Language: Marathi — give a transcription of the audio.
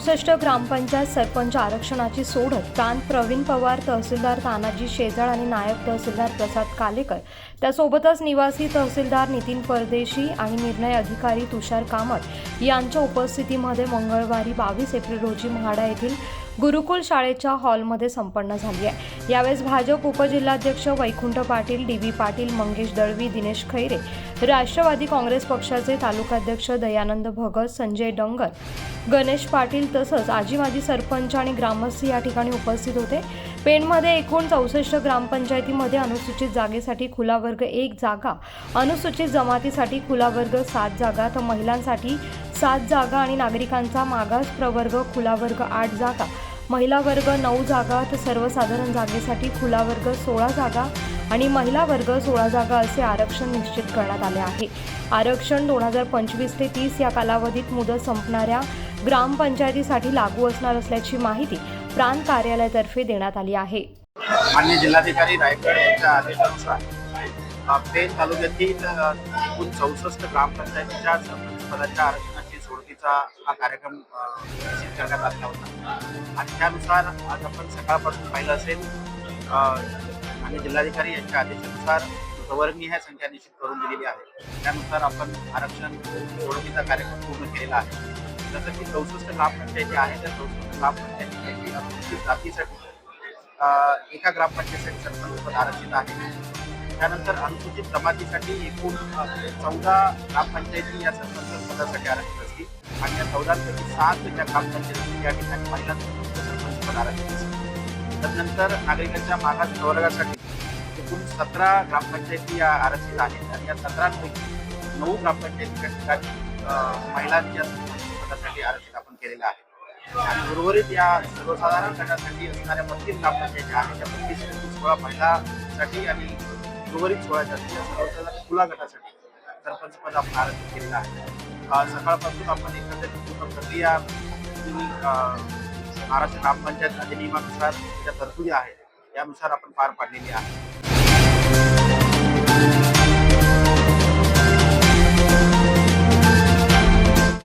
चौसष्ट ग्रामपंचायत सरपंच आरक्षणाची सोडत प्रांत प्रवीण पवार तहसीलदार तानाजी शेजाळ आणि नायब तहसीलदार प्रसाद कालेकर. त्यासोबतच निवासी तहसीलदार नितीन परदेशी आणि निर्णय अधिकारी तुषार कामत यांच्या उपस्थितीमध्ये मंगळवारी बावीस एप्रिल रोजी म्हाडा येथील गुरुकुल शाळेच्या हॉलमध्ये संपन्न झाली आहे. यावेळेस Bhajap उपजिल्हाध्यक्ष Vaikunth Patil D V Patil Mangesh Dalvi Dinesh Khaire Rashtravadi Congress पक्षाचे तालुकाध्यक्ष दयानंद भगत संजय डंगर गणेश पाटील तसंच आजी माजी सरपंच आणि ग्रामस्थ या ठिकाणी उपस्थित होते. पेणमध्ये एकूण चौसष्ट ग्रामपंचायतीमध्ये अनुसूचित जागेसाठी खुला वर्ग एक जागा अनुसूचित जमातीसाठी खुला वर्ग सात जागा तर महिलांसाठी सात जागा आणि नागरिकांचा मागास प्रवर्ग खुला वर्ग आठ जागा. महिला वर्ग नऊ जागा तर सर्वसाधारण जागेसाठी खुला वर्ग सोळा जागा आणि महिला वर्ग सोळा जागा असे आरक्षण निश्चित करण्यात आले आहे. आरक्षण दोन हजार पंचवीस ते तीस या कालावधीत मुदत संपणाऱ्या ग्रामपंचायतीसाठी लागू असणार असल्याची माहिती प्रांत कार्यालयातर्फे देण्यात आली आहे. मान्य जिल्हाधिकारी रायगड यांच्या आदेशानुसार पेन तालुक्यातील एकूण चौसष्ट ग्रामपंचायतीच्या सरपंच पदाच्या आरक्षण सोडतीचा हा कार्यक्रम निश्चित करण्यात आलेला होता. आणि त्यानुसार आज आपण सकाळपासून पाहिलं असेल आणि जिल्हाधिकारी यांच्या आदेशानुसार प्रवर्गीय संख्या निश्चित करून दिलेली आहे. त्यानुसार आपण आरक्षण सोडतीचा कार्यक्रम पूर्ण केलेला आहे. जसं की चौसष्ट ग्रामपंचायती आहे त्या चौसष्ट ग्रामपंचायतीपैकी अनुसूचित जातीसाठी एका ग्रामपंचायतीसाठी सरपंच पद आरक्षित आहे. त्यानंतर अनुसूचित जमातीसाठी एकूण चौदा ग्रामपंचायती या सरपंच पदासाठी आरक्षित आणि या चौदांपैकी सात ज्या ग्रामपंचायती या ठिकाणी महिला सरपंच तदनंतर नागरिकांच्या मागास प्रवर्गासाठी एकूण सतरा ग्रामपंचायती या आरक्षित आहेत आणि या सतरांपैकी नऊ ग्रामपंचायतीच्या ठिकाणी महिलांच्या पदासाठी आरक्षित आपण केलेलं आहे. आणि उर्वरित या सर्वसाधारण गटासाठी असणाऱ्या बत्तीस ग्रामपंचायती आहेत. त्या बत्तीस सोळा महिलासाठी आणि उर्वरित सोळा जास्तीत या सर्वसाधारण खुला गटासाठी सरपंच पद आपण आरक्षित केलेलं आहे. सकाळपासून आपण एकंदरीत पूर्ण प्रक्रिया महाराष्ट्र ग्रामपंचायत अधिनियमानुसार ज्या तरतुदी आहेत त्यानुसार आपण पार पाडलेली आहे.